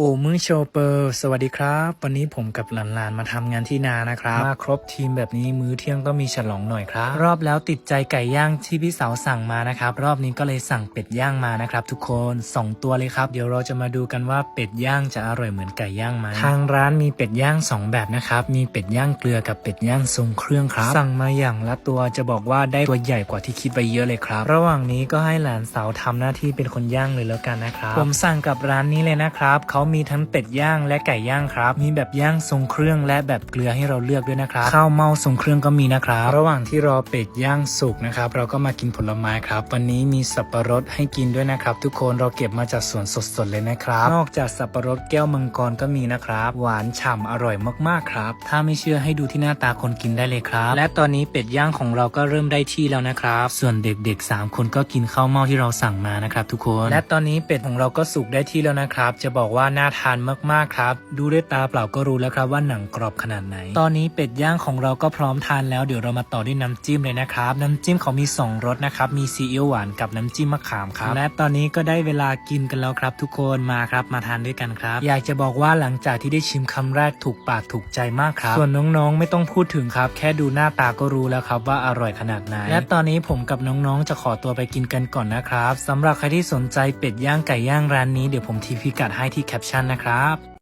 โอมือโชเปอร์สวัสดีครับ วันนี้ผมกับหลานๆมาทำงานที่นานะครับมาครบทีมแบบนี้มื้อเที่ยงก็มีฉลองหน่อยครับ รอบแล้วติดใจไก่ย่างที่พี่สาวสั่งมานะครับ รอบนี้ก็เลยสั่งเป็ดย่างมานะครับ ทุกคนสองตัวเลยครับ เดี๋ยวเราจะมาดูกันว่าเป็ดย่างจะอร่อยเหมือนไก่ย่างไหมทางร้านมีเป็ดย่างสองแบบนะครับ มีเป็ดย่างเกลือกับเป็ดย่างทรงเครื่องครับ สั่งมาอย่างละตัวจะบอกว่าได้ตัวใหญ่กว่าที่คิดไปเยอะเลยครับ ระหว่างนี้ก็ให้หลานสาวทำหน้าที่เป็นคนย่างเลยแล้วกันนะครับผมสั่งกับร้านนี้เลยนะครับเขามีทั้งเป็ดย่างและไก่ย่างครับ มีแบบย่างทรงเครื่องและแบบเกลือให้เราเลือกด้วยนะครับข้าวเมาทรงเครื่องก็มีนะครับ ระหว่างที่รอเป็ดย่างสุกนะครับเราก็มากินผลไม้ครับ วันนี้มีสับปะรดให้กินด้วยนะครับ ทุกคนเราเก็บมาจากสวนสดๆเลยนะครับ นอกจากสับปะรดแก้วมังกรก็มีนะครับ หวานฉ่ำอร่อยมากๆครับ ถ้าไม่เชื่อให้ดูที่หน้าตาคนกินได้เลยครับ และตอนนี้เป็ดย่างของเราก็เริ่มได้ที่แล้วนะครับ ส่วนเด็กๆ 3 คนก็กินข้าวเม่าที่เราสั่งมานะครับทุกคน และตอนนี้เป็ดของเราก็สุกได้ที่แล้วนะครับ จะบอกว่าน่าทานมากๆครับ ดูด้วยตาเปล่าก็รู้แล้วครับว่าหนังกรอบขนาดไหน ตอนนี้เป็ดย่างของเราก็พร้อมทานแล้วเดี๋ยวเรามาต่อด้วยน้ำจิ้มเลยนะครับ น้ำจิ้มเขามีสองรสนะครับมีซีอิ๊วหวานกับน้ำจิ้มมะขามครับและตอนนี้ก็ได้เวลากินกันแล้วครับ ทุกคนมาครับมาทานด้วยกันครับ อยากจะบอกว่าหลังจากที่ได้ชิมคำแรกถูกปากถูกใจมากครับ ส่วนน้องๆ ไม่ต้องพูดถึงครับ แค่ดูหน้าตาก็รู้แล้วครับว่าอร่อยขนาดไหนและตอนนี้ผมกับน้องๆ จะขอตัวไปกินกันก่อนนะครับสำหรับใครที่สนใจเป็ดย่างไก่ย่างร้านนี้เดี๋ยวผมทีพิกัดให้ที่แคปชั่นนะครับ